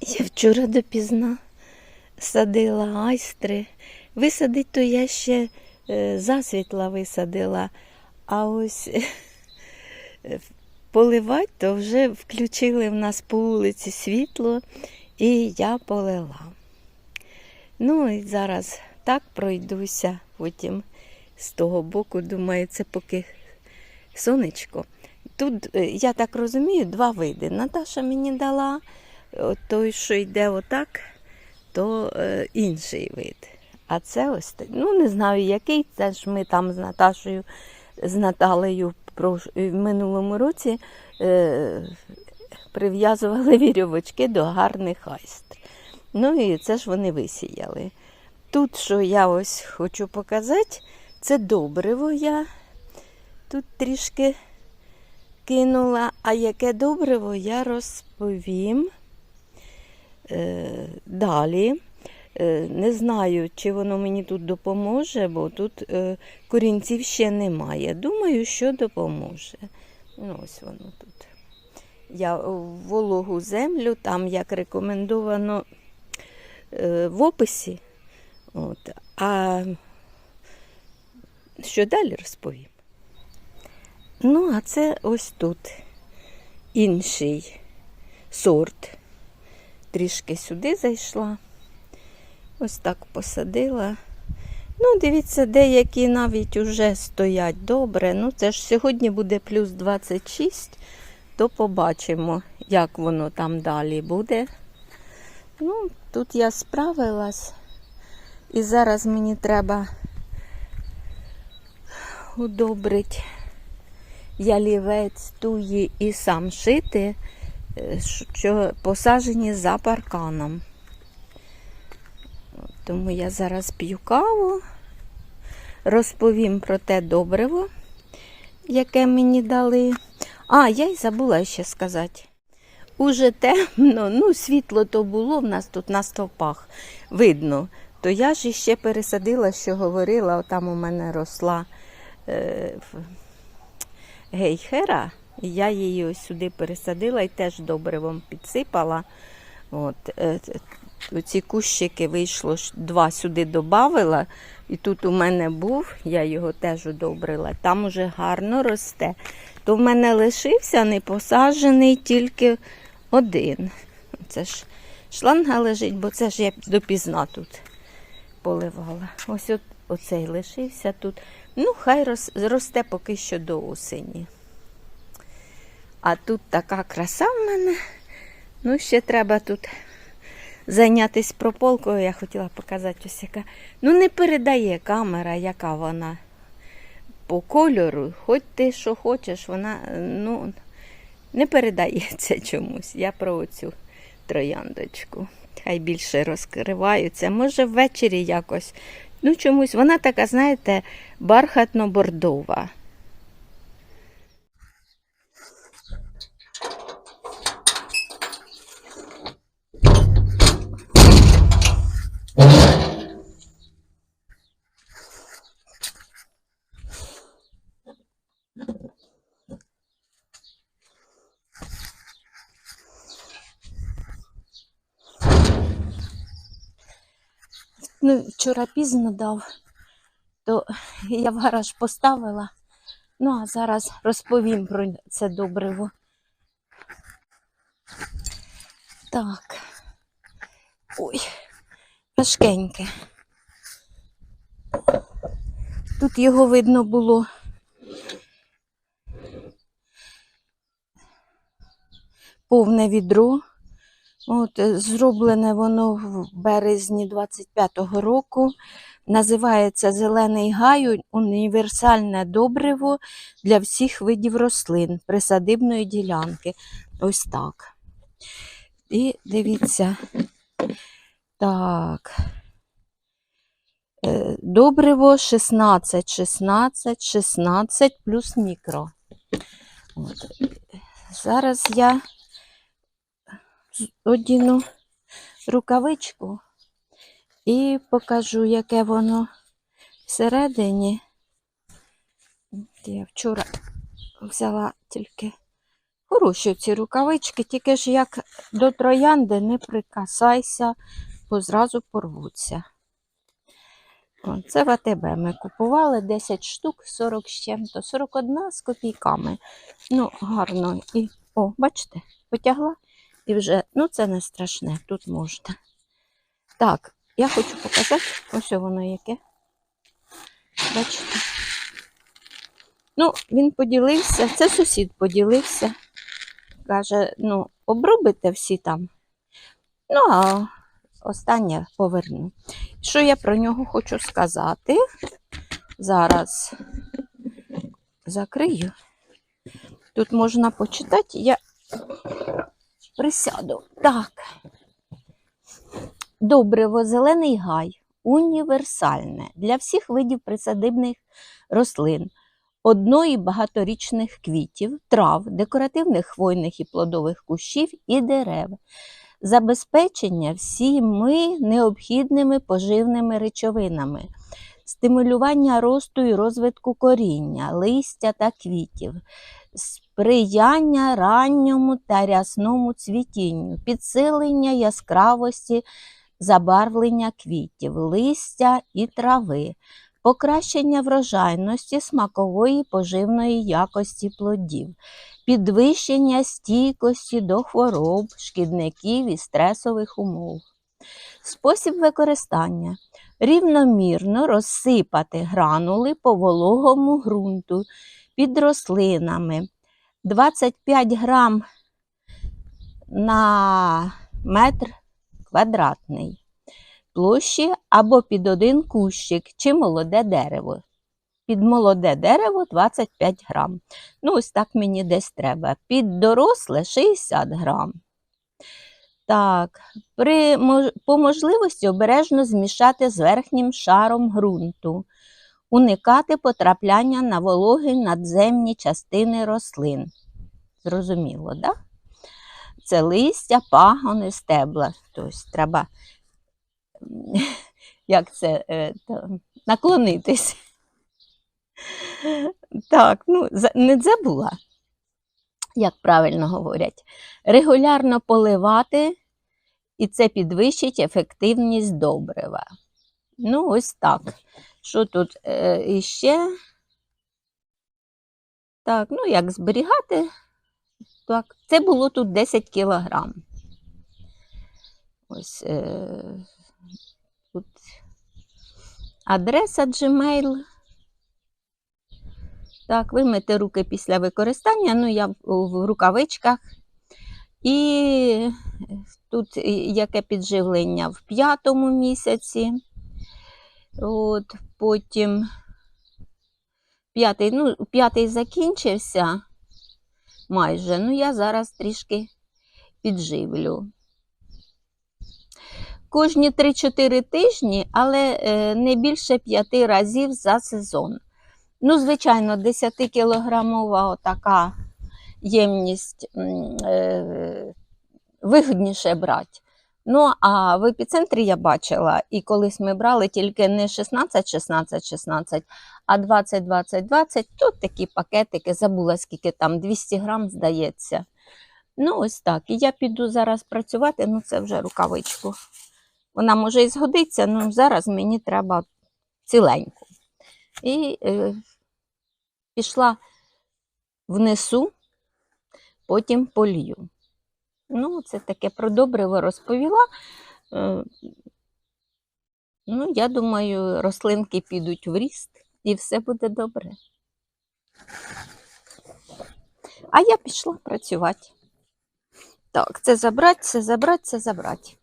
Я вчора допізна садила айстри. Висадить то я ще е, засвітла висадила, а ось е, поливати то вже включили в нас по вулиці світло, і я полила. Ну і зараз так пройдуся, потім з того боку, думаю, це поки сонечко. Тут, е, я так розумію, два види. Наташа мені дала той, що йде отак, то е, інший вид. А це ось. Ну, не знаю, який. Це ж ми там з Наташою, з Наталею в минулому році е, прив'язували вірьовочки до гарних айстр. Ну і це ж вони висіяли. Тут, що я ось хочу показати, це добриво я тут трішки кинула, а яке добриво я розповім далі. Е, не знаю, чи воно мені тут допоможе, бо тут е, корінців ще немає. Думаю, що допоможе. Ну, ось воно тут. Я вологу землю, там як рекомендовано е, в описі. От. А що далі розповім? Ну, а це ось тут інший сорт. Трішки сюди зайшла. Ось так посадила. Ну, дивіться, деякі навіть уже стоять добре. Ну, це ж сьогодні буде плюс 26, то побачимо, як воно там далі буде. Ну, тут я справилась. І зараз мені треба удобрити ялівець, туї і сам шити, що посаджені за парканом. Тому я зараз п'ю каву, розповім про те добриво, яке мені дали. А, я й забула ще сказати. Уже темно, ну світло то було в нас тут на стовпах, видно. То я ж іще пересадила, що говорила, там у мене росла е, гейхера, я її ось сюди пересадила і теж добривом підсипала. От, е, оці кущики вийшло, два сюди додавила, і тут у мене був, я його теж удобрила. Там уже гарно росте. То в мене лишився непосаджений тільки один. Це ж шланга лежить, бо це ж я допізна тут поливала. Ось от, оцей лишився тут. Ну, хай рос, росте поки що до осені. А тут така краса в мене. Ну, ще треба тут зайнятися прополкою. Я хотіла показати ось яка. Ну, не передає камера, яка вона по кольору. Хоч ти що хочеш, вона ну, не передається чомусь. Я про оцю трояндочку. Хай більше розкриваються. Може, ввечері якось. Ну, чомусь вона така, знаєте, бархатно-бордова. Ну, вчора пізно дав, то я в гараж поставила. Ну, а зараз розповім про це добриво. Так. Ой, важкеньке. Тут його видно було. Повне відро. От, е, зроблене воно в березні 25-го року. Називається Зелений гаю універсальне добриво для всіх видів рослин присадибної ділянки. Ось так. І дивіться. Так. Е, Добриво 16, 16, 16 плюс мікро. От. Зараз я одіну рукавичку і покажу, яке воно всередині. Я вчора взяла тільки Хороші ці рукавички, тільки ж як до троянди не прикасайся, бо зразу порвуться. Це в АТБ ми купували 10 штук, 40 з чим-то, 41 з копійками. Ну, гарно. І, о, бачите, потягла і вже, ну це не страшне, тут можна. Так, я хочу показати, ось воно яке. Бачите? Ну, він поділився, це сусід поділився. Каже, ну, обробите всі там. Ну, а останнє поверну. Що я про нього хочу сказати? Зараз закрию. Тут можна почитати, я присяду. Так. Добриво зелений гай універсальне для всіх видів присадибних рослин, одно- і багаторічних квітів, трав, декоративних хвойних і плодових кущів і дерев. Забезпечення всіми необхідними поживними речовинами, стимулювання росту і розвитку коріння, листя та квітів, сприяння ранньому та рясному цвітінню, підсилення яскравості, забарвлення квітів, листя і трави, покращення врожайності смакової поживної якості плодів, підвищення стійкості до хвороб, шкідників і стресових умов. Спосіб використання рівномірно розсипати гранули по вологому ґрунту під рослинами 25 грам на метр квадратний площі або під один кущик чи молоде дерево. Під молоде дерево 25 грам. Ну, ось так мені десь треба. Під доросле 60 грам. Так, при, по можливості обережно змішати з верхнім шаром ґрунту, уникати потрапляння на вологі надземні частини рослин. Зрозуміло, так? Да? Це листя, пагони, стебла. Тобто треба як це, е, наклонитись. Так, ну, не забула, як правильно говорять. Регулярно поливати, і це підвищить ефективність добрива. Ну, ось так. Що тут е, іще? Так, ну як зберігати? Так, це було тут 10 кілограм. Ось е, тут адреса Gmail. Так, вимити руки після використання. Ну, я в, рукавичках. І тут яке підживлення в п'ятому місяці. От, потім п'ятий, ну, п'ятий закінчився майже. Ну, я зараз трішки підживлю. Кожні 3-4 тижні, але е, не більше 5 разів за сезон. Ну, звичайно, 10-кілограмова отака ємність е, вигідніше брати. Ну, а в епіцентрі я бачила, і колись ми брали тільки не 16, 16, 16, а 20, 20, 20. Тут такі пакетики, забула, скільки там, 200 грам, здається. Ну, ось так. І я піду зараз працювати, ну це вже рукавичку. Вона може і згодиться, але зараз мені треба ціленьку. І е, пішла внесу, потім полью. Ну, це таке про добриво розповіла. Е, Ну, я думаю, рослинки підуть в ріст і все буде добре. А я пішла працювати. Так, це забрати, це забрати, це забрати.